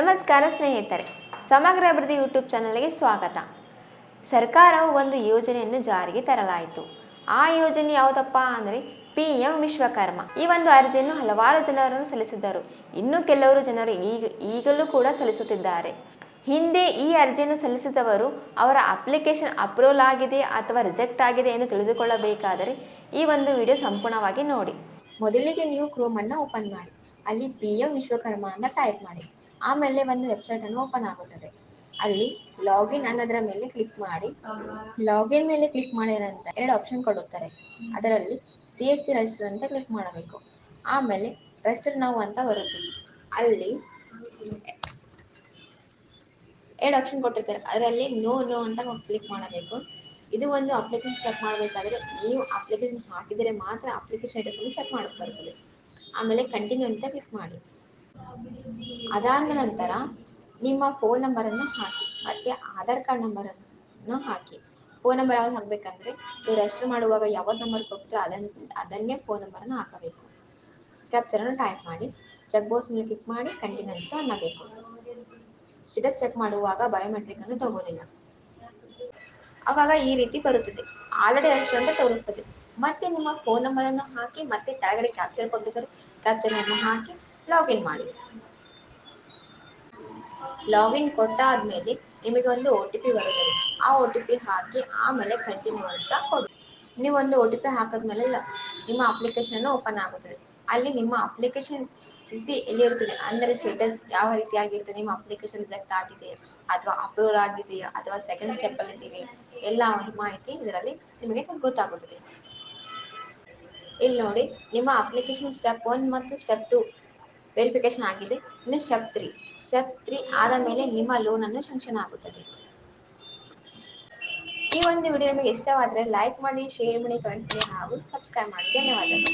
ನಮಸ್ಕಾರ ಸ್ನೇಹಿತರೆ, ಸಮಗ್ರ ಅಭಿವೃದ್ಧಿ ಯೂಟ್ಯೂಬ್ ಚಾನಲ್ಗೆ ಸ್ವಾಗತ. ಸರ್ಕಾರವು ಒಂದು ಯೋಜನೆಯನ್ನು ಜಾರಿಗೆ ತರಲಾಯಿತು. ಆ ಯೋಜನೆ ಯಾವುದಪ್ಪ ಅಂದರೆ ಪಿ ಎಂ ವಿಶ್ವಕರ್ಮ. ಈ ಒಂದು ಅರ್ಜಿಯನ್ನು ಹಲವಾರು ಜನರನ್ನು ಸಲ್ಲಿಸಿದ್ದರು. ಇನ್ನು ಕೆಲವರು ಜನರು ಈಗ, ಈಗಲೂ ಕೂಡ ಸಲ್ಲಿಸುತ್ತಿದ್ದಾರೆ. ಹಿಂದೆ ಈ ಅರ್ಜಿಯನ್ನು ಸಲ್ಲಿಸಿದವರು ಅವರ ಅಪ್ಲಿಕೇಶನ್ ಅಪ್ರೂವಲ್ ಆಗಿದೆ ಅಥವಾ ರಿಜೆಕ್ಟ್ ಆಗಿದೆ ಎಂದು ತಿಳಿದುಕೊಳ್ಳಬೇಕಾದರೆ ಈ ಒಂದು ವಿಡಿಯೋ ಸಂಪೂರ್ಣವಾಗಿ ನೋಡಿ. ಮೊದಲಿಗೆ ನೀವು ಕ್ರೋಮನ್ನು ಓಪನ್ ಮಾಡಿ. ಅಲ್ಲಿ ಪಿ ಎಂ ವಿಶ್ವಕರ್ಮ ಅಂತ ಟೈಪ್ ಮಾಡಿ. ಆಮೇಲೆ ಒಂದು ವೆಬ್ಸೈಟ್ ಅನ್ನು ಓಪನ್ ಆಗುತ್ತದೆ. ಅಲ್ಲಿ ಲಾಗಿನ್ ಅನ್ನೋದರ ಮೇಲೆ ಕ್ಲಿಕ್ ಮಾಡಿ. ಲಾಗಿನ್ ಮೇಲೆ ಕ್ಲಿಕ್ ಮಾಡಿದ ನಂತರ ಎರಡು ಆಪ್ಷನ್ ಕೊಡುತ್ತಾರೆ. ಅದರಲ್ಲಿ ಸಿ ಎಸ್ ಸಿ ರಿಜಿಸ್ಟರ್ ಅಂತ ಕ್ಲಿಕ್ ಮಾಡಬೇಕು. ಆಮೇಲೆ ರಿಜಿಸ್ಟರ್ ನಾವು ಅಂತ ಬರುತ್ತೆ. ಅಲ್ಲಿ ಎರಡು ಆಪ್ಷನ್ ಕೊಟ್ಟಿರ್ತಾರೆ. ಅದರಲ್ಲಿ ನೋ ನೋ ಅಂತ ಕ್ಲಿಕ್ ಮಾಡಬೇಕು. ಇದು ಒಂದು ಅಪ್ಲಿಕೇಶನ್ ಚೆಕ್ ಮಾಡಬೇಕಾದ್ರೆ ನೀವು ಅಪ್ಲಿಕೇಶನ್ ಹಾಕಿದರೆ ಮಾತ್ರ ಅಪ್ಲಿಕೇಶನ್ ಸ್ಟೇಟಸ್ ಅನ್ನು ಚೆಕ್ ಮಾಡಕ್ಕೆ ಆಮೇಲೆ ಕಂಟಿನ್ಯೂ ಅಂತ ಕ್ಲಿಕ್ ಮಾಡಿ. ಅದಾದ ನಂತರ ನಿಮ್ಮ ಫೋನ್ ನಂಬರನ್ನು ಹಾಕಿ, ಮತ್ತೆ ಆಧಾರ್ ಕಾರ್ಡ್ ನಂಬರನ್ನು ಹಾಕಿ. ಫೋನ್ ನಂಬರ್ ಯಾವ್ದು ಹಾಕಬೇಕಂದ್ರೆ ನೀವು ರಿಜಿಸ್ಟರ್ ಮಾಡುವಾಗ ಯಾವ್ದು ನಂಬರ್ ಕೊಡ್ತೀರೋ ಅದನ್ನ ಅದನ್ನೇ ಫೋನ್ ನಂಬರನ್ನು ಹಾಕಬೇಕು. ಕ್ಯಾಪ್ಚರನ್ನು ಟೈಪ್ ಮಾಡಿ ಚೆಕ್ ಬಾಕ್ಸ್ ಮೇಲೆ ಕ್ಲಿಕ್ ಮಾಡಿ ಕಂಟಿನ್ಯೂ ಅಂತ ಅನ್ನಬೇಕು. ಸ್ಟೇಟಸ್ ಚೆಕ್ ಮಾಡುವಾಗ ಬಯೋಮೆಟ್ರಿಕ್ ಅನ್ನು ತಗೋದಿಲ್ಲ. ಅವಾಗ ಈ ರೀತಿ ಬರುತ್ತದೆ. ಆಲ್ರೆಡಿ ರಿಜಿಸ್ಟರ್ ಅಂತ ತೋರಿಸ್ತದೆ. ಮತ್ತೆ ನಿಮ್ಮ ಫೋನ್ ನಂಬರ್ ಅನ್ನು ಹಾಕಿ, ಮತ್ತೆ ಕೆಳಗಡೆ ಕ್ಯಾಪ್ಚರ್ ಕೊಟ್ಟಿದ್ದಾರೆ ಕ್ಯಾಪ್ಚರ್ ಅನ್ನು ಹಾಕಿ ಲಾಗಿನ್ ಮಾಡಿ. ಲಾಗಿನ್ ಕೊಟ್ಟಾದ್ಮೇಲೆ ನಿಮಗೆ ಒಂದು ಒ ಟಿ ಪಿ ಬರುತ್ತದೆ ಆ ಒ ಟಿ ಪಿ ಹಾಕಿ ಆಮೇಲೆ ಕಂಟಿನ್ಯೂ ಅಂತ ಕೊಡಿ. ನೀವು ಒಂದು ಒ ಟಿ ಪಿ ಹಾಕಿದ್ಮೇಲೆ ನಿಮ್ಮ ಅಪ್ಲಿಕೇಶನ್ ಓಪನ್ ಆಗುತ್ತದೆ ಅಲ್ಲಿ ನಿಮ್ಮ ಅಪ್ಲಿಕೇಶನ್ ಸ್ಥಿತಿ ಎಲ್ಲಿರುತ್ತದೆ? ಅಂದರೆ ಸ್ಟೇಟಸ್ ಯಾವ ರೀತಿಯಾಗಿರ್ತದೆ ನಿಮ್ಮ ಅಪ್ಲಿಕೇಶನ್ ರಿಜೆಕ್ಟ್ ಆಗಿದೆ, ಅಥವಾ ಅಪ್ರೂವಲ್ ಆಗಿದೆಯಾ, ಅಥವಾ ಸೆಕೆಂಡ್ ಸ್ಟೆಪ್ ಅಲ್ಲಿ ಇದ್ದೀವಿ? ಎಲ್ಲ ಮಾಹಿತಿ ಇದರಲ್ಲಿ ನಿಮಗೆ ಗೊತ್ತಾಗುತ್ತದೆ. ಇಲ್ಲಿ ನೋಡಿ, ನಿಮ್ಮ ಅಪ್ಲಿಕೇಶನ್ ಸ್ಟೆಪ್ ಒನ್ ಮತ್ತು ಸ್ಟೆಪ್ ಟು ವೆರಿಫಿಕೇಶನ್ ಆಗಿದೆ. ಇನ್ನು ಸ್ಟೆಪ್ ತ್ರೀ ಸ್ಟೆಪ್ ತ್ರೀ ಆದ ಮೇಲೆ ನಿಮ್ಮ ಲೋನ್ ಅನ್ನು ಶಾಂಕ್ಷನ್ ಆಗುತ್ತದೆ. ಈ ಒಂದು ವಿಡಿಯೋ ನಿಮಗೆ ಇಷ್ಟವಾದರೆ ಲೈಕ್ ಮಾಡಿ ಶೇರ್ ಮಾಡಿ ಕಮೆಂಟ್ ಮಾಡಿ, ಹಾಗೂ ಸಬ್ಸ್ಕ್ರೈಬ್ ಮಾಡಿ. ಧನ್ಯವಾದಗಳು.